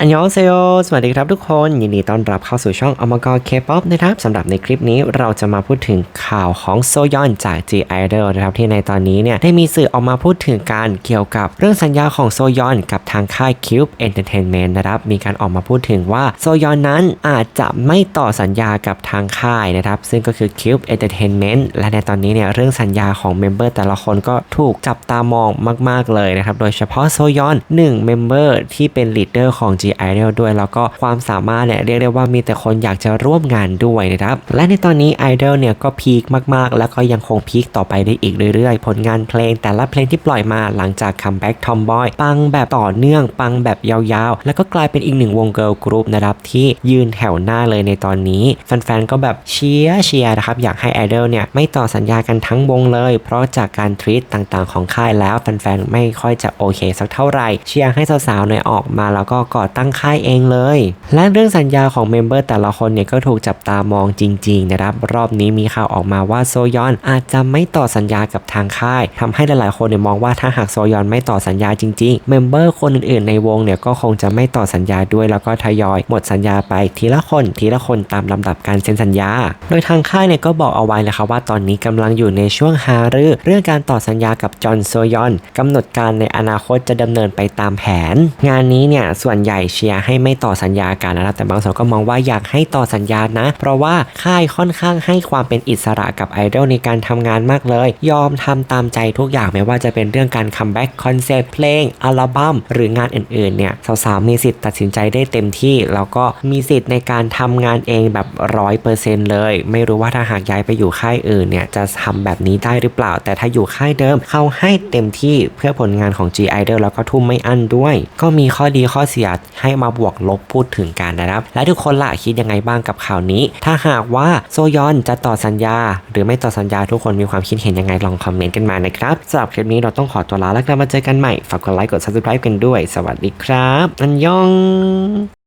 อันยองเซโยสวัสดีครับทุกคน ยินดีต้อนรับเข้าสู่ช่องอมกรเคป๊อปนะครับสำหรับในคลิปนี้เราจะมาพูดถึงข่าวของโซยอนจาก G Idol นะครับที่ในตอนนี้เนี่ยได้มีสื่อออกมาพูดถึงการเกี่ยวกับเรื่องสัญญาของโซยอนกับทางค่าย Cube Entertainment นะครับมีการออกมาพูดถึงว่าโซยอนนั้นอาจจะไม่ต่อสัญญากับทางค่ายนะครับซึ่งก็คือ Cube Entertainment และในตอนนี้เนี่ยเรื่องสัญญาของเมมเบอร์แต่ละคนก็ถูกจับตามองมาก ๆเลยนะครับโดยเฉพาะโซยอน1เมมเบอร์ที่เป็นลีดเดอร์ของ G Idol ด้วย แล้วก็ความสามารถเนี่ยเรียกได้ว่ามีแต่คนอยากจะร่วมงานด้วยนะครับ และในตอนนี้ Idol เนี่ยก็พีคมากๆ แล้วก็ยังคงพีคต่อไปได้อีกเรื่อยๆ ผลงานเพลงแต่ละเพลงที่ปล่อยมาหลังจากคัมแบ็กทอมบอยปังแบบต่อเนื่อง ปังแบบยาวๆ แล้วก็กลายเป็นอีกหนึ่งวงเกิร์ลกรุ๊ปนะครับที่ยืนแถวหน้าเลยในตอนนี้แฟนๆก็แบบเชียร์เชียร์นะครับอยากให้ Idol เนี่ยไม่ต่อสัญญากันทั้งวงเลย เพราะจากการทรีตต่างๆของค่ายแล้วแฟนๆไม่ค่อยจะโอเค สักเท่าไหร่เชียร์ให้สาวๆเนี่ยออกมาแล้วก็ก่อตั้งค่ายเองเลย และเรื่องสัญญาของเมมเบอร์แต่ละคนเนี่ยก็ถูกจับตามองจริงๆนะครับรอบนี้มีข่าวออกมาว่าโซยอนอาจจะไม่ต่อสัญญากับทางค่ายทำให้หลายๆคนเนี่ยมองว่าถ้าหากโซยอนไม่ต่อสัญญาจริงๆเมมเบอร์คนอื่นๆในวงเนี่ยก็คงจะไม่ต่อสัญญาด้วยแล้วก็ทยอย หมดสัญญาไปทีละคนทีละคนตามลำดับการเซ็นสัญญา โดยทางค่ายเนี่ยก็บอกเอาไว้เลยครับว่าตอนนี้กำลังอยู่ในช่วงหารือเรื่องการต่อสัญญากับจอห์นโซยอนกำหนดการในอนาคตจะดำเนินไปตามแผน งานนี้เนี่ยส่วนใหญ่เชียร์ให้ไม่ต่อสัญญากันนะครับแต่บางส่วนก็มองว่าอยากให้ต่อสัญญานะ เพราะว่าค่ายค่อนข้างให้ความเป็นอิสระกับไอดอลในการทำงานมากเลย ยอมทำตามใจทุกอย่างไม่ว่าจะเป็นเรื่องการคัมแบ็กคอนเซปต์เพลงอัลบั้มหรืองานอื่นๆเนี่ยสาวๆมีสิทธิ์ตัดสินใจได้เต็มที่ แล้วก็มีสิทธิ์ในการทำงานเองแบบร้อยเปอร์เซ็นต์เลย ไม่รู้ว่าถ้าหากย้ายไปอยู่ค่ายอื่นเนี่ยจะทำแบบนี้ได้หรือเปล่า แต่ถ้าอยู่ค่ายเดิมเขาให้เต็มที่เพื่อผลงานของ G Idol แล้วก็ทุ่มไม่อั้นด้วย ก็มีข้อดีข้อเสียให้มาบวกลบพูดถึงกันนะครับ และทุกคนล่ะคิดยังไงบ้างกับข่าวนี้ ถ้าหากว่าโซยอนจะต่อสัญญา หรือไม่ต่อสัญญาทุกคนมีความคิดเห็นยังไงลองคอมเมนต์กันมานะครับสำหรับคลิปนี้เราต้องขอตัวลาแล้วกลับมาเจอกันใหม่ฝากกดไลค์กด subscribe กันด้วย สวัสดีครับ อันยอง